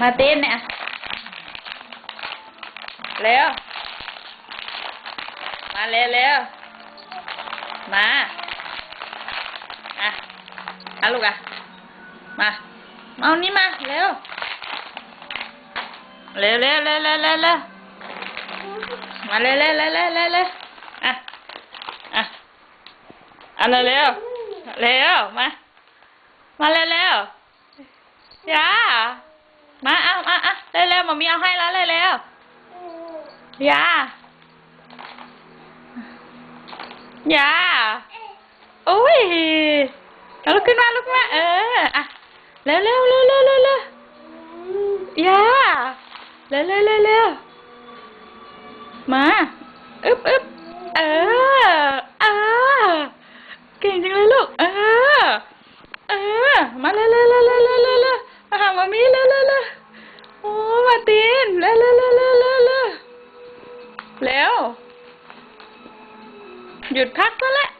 มาร์ตินเนี่ยเร็วมาเร็วเร็วมาอะอะลูกอะมาเอานี่มาเร็วเร็วเร็วเร็วเร็วเร็วเร็วมาเร็วเร็วเร็วเร็วเร็วอะอะอันเร็วเร็วเร็วมามาเร็วเร็วอย่า มาเอามาอะเร็วเร็วมามีเอาให้แล้วเร็วเร็วอย่าอย่าโอ้ยลุกขึ้นมาลุกขึ้นมาเอออะเร็วเร็วเร็วเร็วเร็วเร็วอย่าเร็วเร็วเร็วเร็วมาอึ๊บอึ๊บเออเออเก่งจังเลยลูกเออ เออ มาเร็วเร็วเร็วเร็วเร็วเร็วเร็วมาหามามี เร็วเร็วโอ้มาตีนเร็วเร็วเร็วเร็วเร็วเร็วหยุดพักซะละอืม